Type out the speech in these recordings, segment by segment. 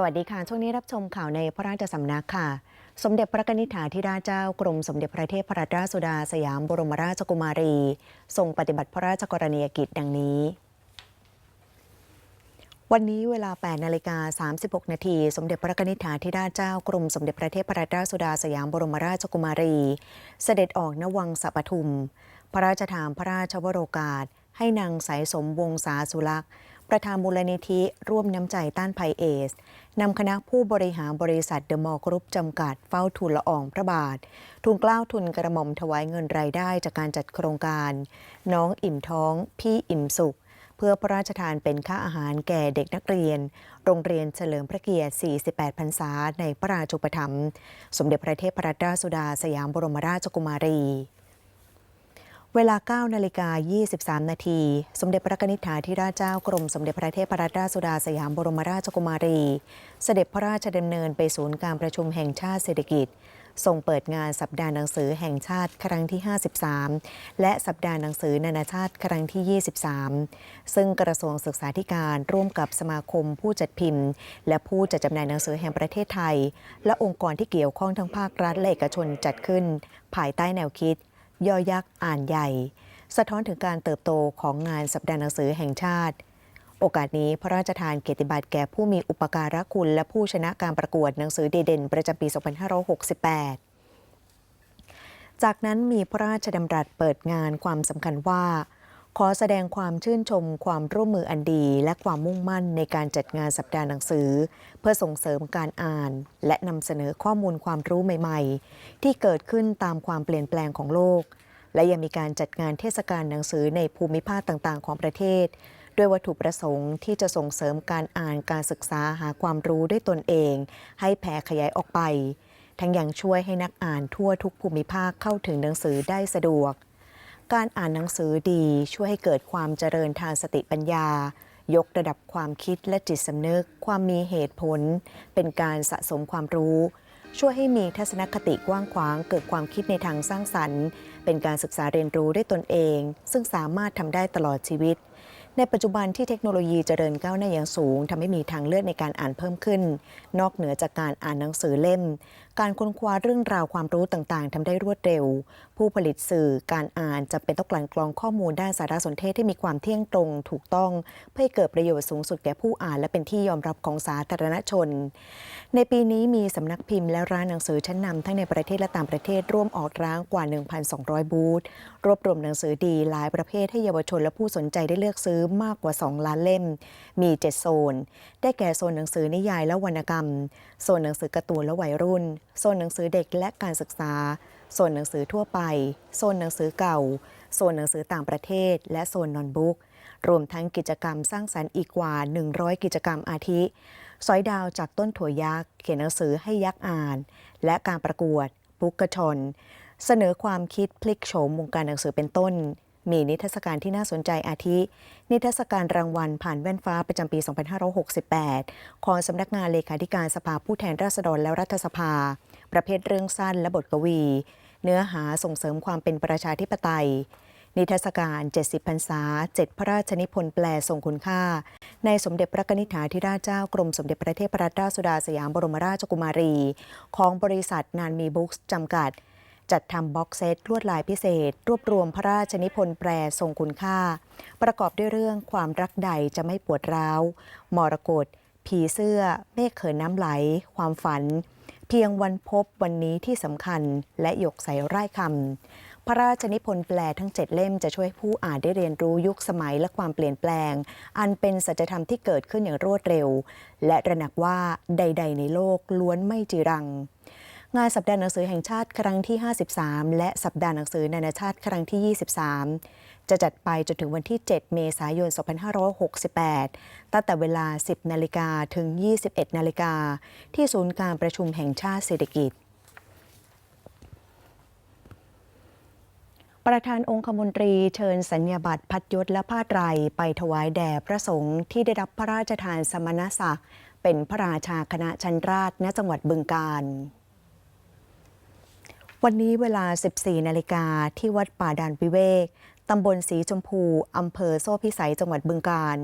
สวัสดีค่ะ ช่วงนี้รับชมข่าวในพระราชสำนักค่ะ สมเด็จพระนิษฐาธิราชเจ้ากรมสมเด็จพระเทพรัตนราชสุดาสยามบรมราชกุมารี ทรงปฏิบัติพระราชกรณียกิจดังนี้ วันนี้เวลา 8 นาฬิกา 36 นาที สมเด็จพระนิษฐาธิราชเจ้ากรมสมเด็จพระเทพรัตนราชสุดาสยามบรมราชกุมารี เสด็จออกณวังสัปทุม พระราชทานพระราชวโรกาส ให้นางสายสมวงศาสุลักษ์ ประธานมูลนิธิร่วมน้ำใจต้านภัยเอสนำคณะผู้บริหารบริษัทเดอะมอลล์กรุ๊ปจำกัดเฝ้าทูลละอองพระบาท ทุนกล้าวทุนกระหม่อมถวายเงินรายได้จากการจัดโครงการ น้องอิ่มท้อง พี่อิ่มสุข เพื่อพระราชทานเป็นค่าอาหารแก่เด็กนักเรียน โรงเรียนเฉลิมพระเกียรติ 48 พรรษาในพระราชูปถัมภ์สมเด็จพระเทพรัตนราชสุดาสยามบรมราชกุมารี เวลา 9 นาฬิกา 23 นาที สมเด็จพระนิษฐาธิราชเจ้ากรมสมเด็จพระเทพรัตนราชสุดาสยามบรมราชกุมารี เสด็จพระราชดำเนินไปศูนย์การประชุมแห่งชาติเศรษฐกิจทรงเปิดงานสัปดาห์หนังสือแห่งชาติครั้งที่ 53 และสัปดาห์หนังสือนานาชาติครั้งที่ 23 ซึ่งกระทรวงศึกษาธิการร่วมกับสมาคมผู้จัดพิมพ์ และผู้จัดจำหน่ายหนังสือแห่งประเทศไทย และองค์กรที่เกี่ยวข้องทั้งภาครัฐและเอกชนจัดขึ้น ภายใต้แนวคิด ย่อยักษ์อ่านใหญ่ สะท้อนถึงการเติบโตของงานสัปดาห์หนังสือแห่งชาติ โอกาสนี้พระราชทานเกียรติบัตรแก่ผู้มีอุปการะคุณ และผู้ชนะการประกวดหนังสือดีเด่นประจำปี 2568 จากนั้นมีพระราชดำรัสเปิดงานความสำคัญว่า ขอแสดงความชื่นชมความร่วมมืออันดี และความมุ่งมั่นในการจัดงานสัปดาห์หนังสือ เพื่อส่งเสริมการอ่าน และนำเสนอข้อมูลความรู้ใหม่ ๆ ที่เกิดขึ้นตามความเปลี่ยนแปลงของโลก และยังมีการจัดงานเทศกาลหนังสือในภูมิภาคต่างๆ ของประเทศ ด้วยวัตถุประสงค์ที่จะส่งเสริมการอ่านการศึกษาหาความรู้ด้วยตนเอง ให้แผ่ขยายออกไป ทั้งยังช่วยให้นักอ่านทั่วทุกภูมิภาคเข้าถึงหนังสือได้สะดวก การอ่านหนังสือดีช่วยให้เกิดความเจริญทางสติปัญญา ยกระดับความคิดและจิตสำนึก ความมีเหตุผล เป็นการสะสมความรู้ ช่วยให้มีทัศนคติกว้างขวาง เกิดความคิดในทางสร้างสรรค์ เป็นการศึกษาเรียนรู้ด้วยตนเอง ซึ่งสามารถทำได้ตลอดชีวิต ในปัจจุบันที่เทคโนโลยีเจริญก้าวหน้าอย่างสูงทำให้มีทางเลือกในการอ่านเพิ่มขึ้น นอกเหนือจากการอ่านหนังสือเล่ม การค้นคว้าเรื่องราวความรู้ต่างๆทำได้รวดเร็ว ผู้ผลิตสื่อการอ่านจะเป็นต้องกลั่นกรองข้อมูลด้านสารสนเทศที่มีความเที่ยงตรงถูกต้อง เพื่อให้เกิดประโยชน์สูงสุดแก่ผู้อ่านและเป็นที่ยอมรับของสาธารณชน ในปีนี้มีสำนักพิมพ์และร้านหนังสือชั้นนำทั้งในประเทศและต่างประเทศร่วมออกร้างกว่า 1,200 บูธรวบรวมหนังสือดีหลายประเภทให้เยาวชนและผู้สนใจได้เลือกซื้อมากกว่า 2 ล้านเล่ม มี 7 โซน ได้แก่โซนหนังสือนิยายและวรรณกรรม โซนหนังสือการ์ตูนและวัยรุ่น โซนหนังสือเด็กและการศึกษา โซนหนังสือทั่วไป โซนหนังสือเก่า โซนหนังสือต่างประเทศ และโซนนอนบุ๊ก รวมทั้งกิจกรรมสร้างสรรค์อีกกว่า 100 กิจกรรมอาทิ สอยดาวจากต้นถั่วยักษ์ เขียนหนังสือให้ยักษ์อ่าน และการประกวดบุ๊กกะชน เสนอความคิดพลิกโฉมวงการหนังสือเป็นต้นมีนิทรรศการที่น่าสนใจอาทิ นิทรรศการรางวัลผ่านแว่นฟ้าประจำปี 2568 ของสำนักงานเลขาธิการสภาผู้แทนราษฎรและรัฐสภา ประเภทเรื่องสั้นและบทกวี เนื้อหาส่งเสริมความเป็นประชาธิปไตย นิทรรศการ 70พรรษา 7 พระราชนิพนธ์แปลทรงคุณค่า ในสมเด็จพระนิษฐาธิราชเจ้ากรมสมเด็จพระเทพรัตนราชสุดาสยามบรมราชกุมารี ของบริษัทนานมีบุ๊กจำกัด จัดทำบ็อกเซตลวดลายพิเศษ รวบรวมพระราชนิพนธ์แปลทรงคุณค่า ประกอบด้วยเรื่องความรักใดจะไม่ปวดร้าวมรกตผีเสื้อ เมฆเขินน้ำไหล ความฝัน เพียงวันพบวันนี้ที่สำคัญและหยกใส่ไร่คำพระราชนิพนธ์แปลทั้ง 7 เล่มจะช่วยผู้อ่านได้เรียนรู้ยุคสมัยและความเปลี่ยนแปลง อันเป็นสัจธรรมที่เกิดขึ้นอย่างรวดเร็ว และระหนักว่าใด ๆ ในโลกล้วนไม่จีรัง งานสัปดาห์หนังสือแห่งชาติครั้งที่ 53 และสัปดาห์หนังสือนานาชาติครั้งที่ 23 จะจัดไปจนถึงวันที่ 7 เมษายน 2568 ตั้งแต่เวลา 10 นาฬิกาถึง 21 นาฬิกา ที่ศูนย์การประชุมแห่งชาติเศรษฐกิจประธานองคมนตรีเชิญสัญญาบัตรพัดยศและผ้าไตรไปถวายแด่พระสงฆ์ที่ได้รับพระราชทานสมณศักดิ์เป็นพระราชาคณะชั้นราชณจังหวัดบึงกาฬ วันนี้เวลา 14 นาฬิกาที่วัดป่าดานวิเวก ตำบลสีชมพู อำเภอโซ่พิสัย จังหวัดบึงกาฬ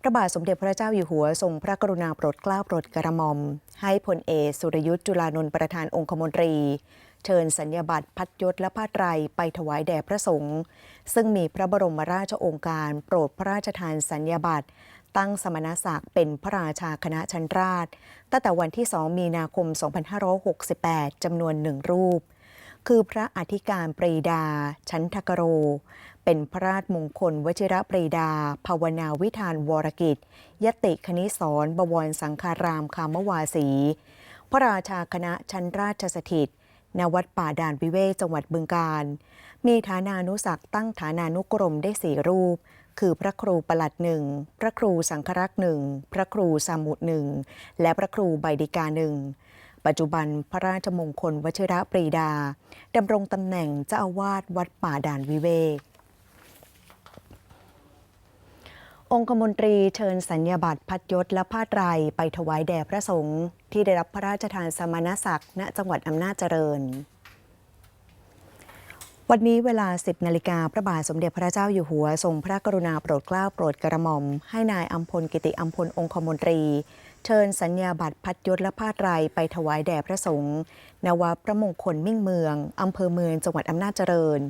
พระบาทสมเด็จพระเจ้าอยู่หัวทรงพระกรุณาโปรดเกล้าโปรดกระหม่อม ให้พลเอกสุรยุทธ์จุลานนท์ประธานองคมนตรี เชิญสัญญาบัตรพัดยศและผ้าไตรไปถวายแด่พระสงฆ์ ซึ่งมีพระบรมราชโองการโปรดพระราชทานสัญญาบัตรตั้งสมณศักดิ์เป็นพระราชาคณะชั้นราช ตั้งแต่วันที่ 2 มีนาคม 2568 จำนวนหนึ่งรูป คือพระอธิการปรีดา ชั้นทกโร เป็นพระราชมงคลวชิระปรีดา ภาวนาวิธานวรกิจ ยติคณิสรบวรสังคารามคามวาสี พระราชาคณะชั้นราชสถิตณวัดป่าด่านวิเวกจังหวัดบึงการ มีฐานานุศักตั้งฐานานุกรมได้สี่รูป คือพระครูประหลัดหนึ่ง พระครูสังครักษ์หนึ่ง พระครูสามุดหนึ่ง และพระครูใบดิกาหนึ่ง ปัจจุบันพระราชมงคลวชิระปรีดาดำรงตำแหน่งเจ้าอาวาสวัดป่าด่านวิเวกองคมนตรีเชิญสัญญาบัตรพัดยศและผ้าไตรไปถวายแด่พระสงฆ์ที่ได้รับพระราชทานสมณศักดิ์ณจังหวัดอำนาจเจริญ วันนี้เวลา 10 นาฬิกาพระบาทสมเด็จพระเจ้าอยู่หัว ทรงพระกรุณาโปรดเกล้าโปรดกระหม่อม ให้นายอัมพลกิติอัมพลองคมนตรี เชิญสัญญาบัตรพัดยศและผ้าไตรไปถวายแด่พระสงฆ์นวัพระมงคลมิ่งเมือง อำเภอเมืองจังหวัดอำนาจเจริญ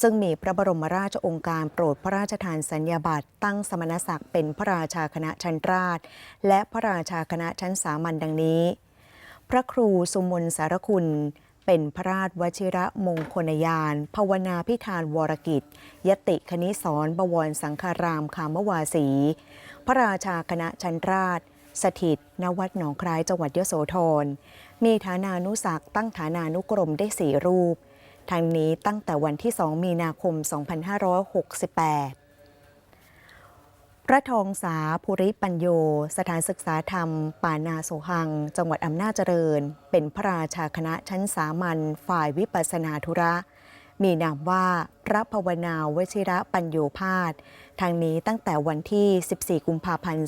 ซึ่งมีพระบรมราชโองการโปรดพระราชทานสัญญาบัตรตั้งสมณศักดิ์เป็นพระราชาคณะชั้นราช และพระราชาคณะชั้นสามัญดังนี้ พระครูสุมนสารคุณ เป็นพระราชวชิระมงคลยานภาวนาพิธานวรกิจ ยติคณิสรบวรสังฆารามคามวาสี พระราชาคณะชันราช สถิตณวัดหนองคลายจังหวัดยโสธร มีฐานานุศักตั้งฐานานุกรมได้สี่รูปทางนี้ตั้งแต่วันที่ 2 มีนาคม 2568 พระทองสาภูริปัญโย สถานศึกษาธรรม ป่านาโสหัง จังหวัดอำนาจเจริญ เป็นพระราชาคณะชั้นสามัญฝ่ายวิปัสนาธุระ มีนามว่าพระภาวนาวชิระปัญโยพาสทางนี้ตั้งแต่วันที่ 14 กุมภาพันธ์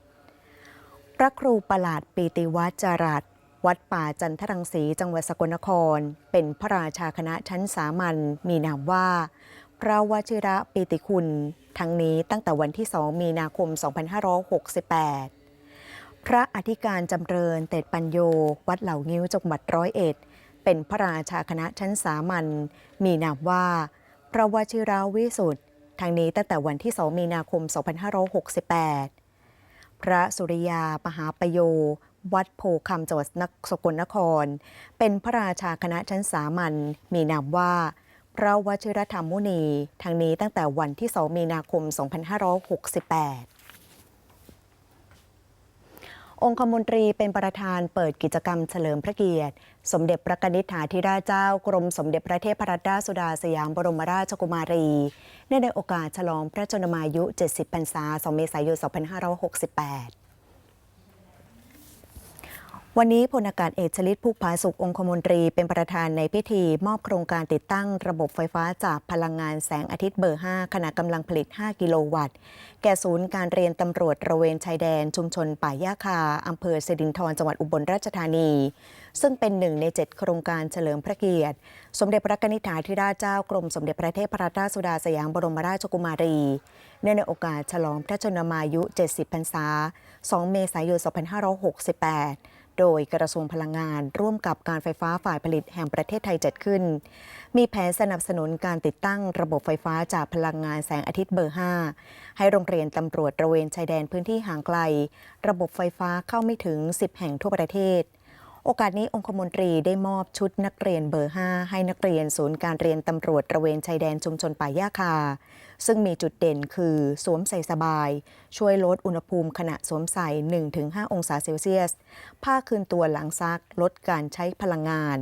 2568 พระครูประหลาดปีติวัจารัตวัดป่าจันทรังสีจังหวัดสกลนคร เป็นพระราชาคณะชั้นสามัญมีนามว่า พระวชิระปีติคุณ ทั้งนี้ตั้งแต่วันที่ 2 มีนาคม 2568 พระอธิการจำเริญเตดปัญโย วัดเหล่างิ้วจังหวัดร้อยเอ็ด เป็นพระราชาคณะชั้นสามัญ มีนามว่า พระวชิราวิสุทธ์ทางนี้ตั้งแต่วันที่ 2 มีนาคม 2568 พระสุริยา มหาปโย วัดโพคำจังหวัดนครสกลนคร เป็นพระราชาคณะชั้นสามัญ มีนามว่า พระวชิรธรรมมุนี ทางนี้ตั้งแต่วันที่ 2 มีนาคม 2568องคมนตรีเป็นประธานเปิดกิจกรรมเฉลิมพระเกียรติ สมเด็จพระกนิษฐาธิราชเจ้ากรมสมเด็จพระเทพรัตนราชสุดาสยามบรมราชกุมารีเนื่องในโอกาสฉลองพระชนมายุ 70 พรรษา 2 เมษายน 2568 วันนี้พลอากาศเอกชลิตภูกผาสุของคมนตรีเป็นประธานในพิธี มอบโครงการติดตั้งระบบไฟฟ้าจากพลังงานแสงอาทิตย์เบอร์ 5ขนาดกำลังผลิต 5 กิโลวัตต์ แก่ศูนย์การเรียนตำรวจระเวนชายแดน ชุมชนป่ายาคาอำเภอเสิรินธรจังหวัดอุบลราชธานี ซึ่งเป็นหนึ่งใน 7 โครงการเฉลิมพระเกียรติ สมเด็จพระนิษฐาธิราชเจ้ากรมสมเด็จพระเทพรัตนราชสุดาสยามบรมราชกุมารีเนื่องในโอกาสฉลองพระชนมายุ 70 พรรษา 2 เมษายน 2568 โดยกระทรวงพลังงานร่วมกับการไฟฟ้าฝ่ายผลิตแห่งประเทศไทยจัดขึ้น มีแผนสนับสนุนการติดตั้งระบบไฟฟ้าจากพลังงานแสงอาทิตย์เบอร์ 5 ให้โรงเรียนตำรวจตระเวนชายแดนพื้นที่ห่างไกล ระบบไฟฟ้าเข้าไม่ถึง 10 แห่งทั่วประเทศ โอกาสนี้องคมนตรีได้มอบชุดนักเรียนเบอร์ 5 ให้นักเรียนศูนย์การเรียนตำรวจตระเวนชายแดนชุมชนป่ายาคา ซึ่งมีจุดเด่นคือสวมใส่สบาย ช่วยลดอุณหภูมิขณะสวมใส่ 1-5 องศาเซลเซียส ผ้าคืนตัวหลังซักลดการใช้พลังงาน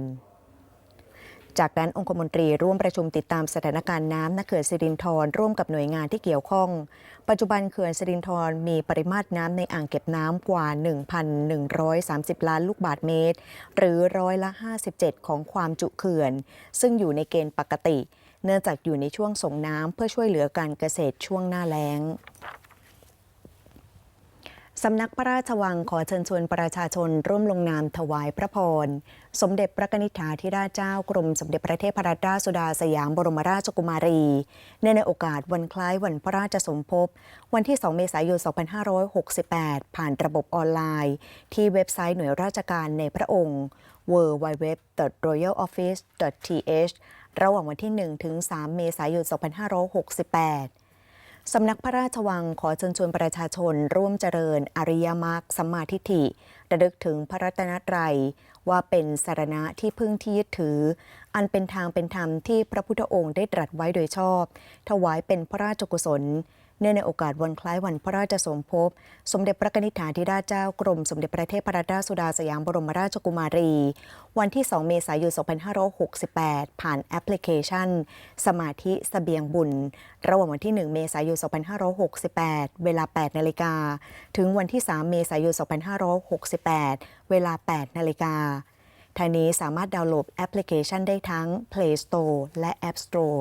จากนั้นองคมนตรีร่วมประชุมติดตามสถานการณ์น้ำณเขื่อนสิรินธรร่วมกับหน่วยงานที่เกี่ยวข้อง ปัจจุบันเขื่อนสิรินธรมีปริมาตรน้ำในอ่างเก็บน้ำกว่า 1,130 ล้านลูกบาศก์เมตร หรือร้อยละ 57 ของความจุเขื่อน ซึ่งอยู่ในเกณฑ์ปกติ เนื่องจากอยู่ในช่วงส่งน้ำเพื่อช่วยเหลือการเกษตรช่วงหน้าแล้ง สำนักพระราชวังขอเชิญชวนประชาชนร่วมลงนามถวายพระพร สมเด็จพระนิธิาธิราชเจ้ากรมสมเด็จพระเทพรัตนราชสุดาสยามบรมราชกุมารีเนื่องในโอกาสวันคล้ายวันพระราชสมภพวันที่ 2 เมษายน 2568 ผ่านระบบออนไลน์ ที่เว็บไซต์หน่วยราชการในพระองค์ www.royaloffice.th ระหว่างวันที่ 1 ถึง 3 เมษายน 2568 สำนักพระราชวังขอเชิญชวนประชาชน ร่วมเจริญอริยมรรคสัมมาทิฏฐิระลึกถึงพระรัตนตรัย ว่าเป็นสารณะที่พึ่งที่ยึดถือ อันเป็นทางเป็นธรรมที่พระพุทธองค์ได้ตรัสไว้โดยชอบ ถวายเป็นพระราชกุศล เนื่องในโอกาสวันคล้ายวันพระราชสมภพ สมเด็จพระนิธิถาธิราชเจ้ากรม สมเด็จพระเทพรัตนราชสุดาสยามบรมราชกุมารี วันที่ 2 เมษายน 2568 ผ่านแอปพลิเคชัน สมาธิสเสบียงบุญ ระหว่างวันที่ 1 เมษายน 2568 เวลา 8 นาฬิกา ถึงวันที่ 3 เมษายน 2568 เวลา 8 นาฬิกาทางนี้สามารถดาวน์โหลดแอปพลิเคชันได้ทั้ง Play Store และ App Store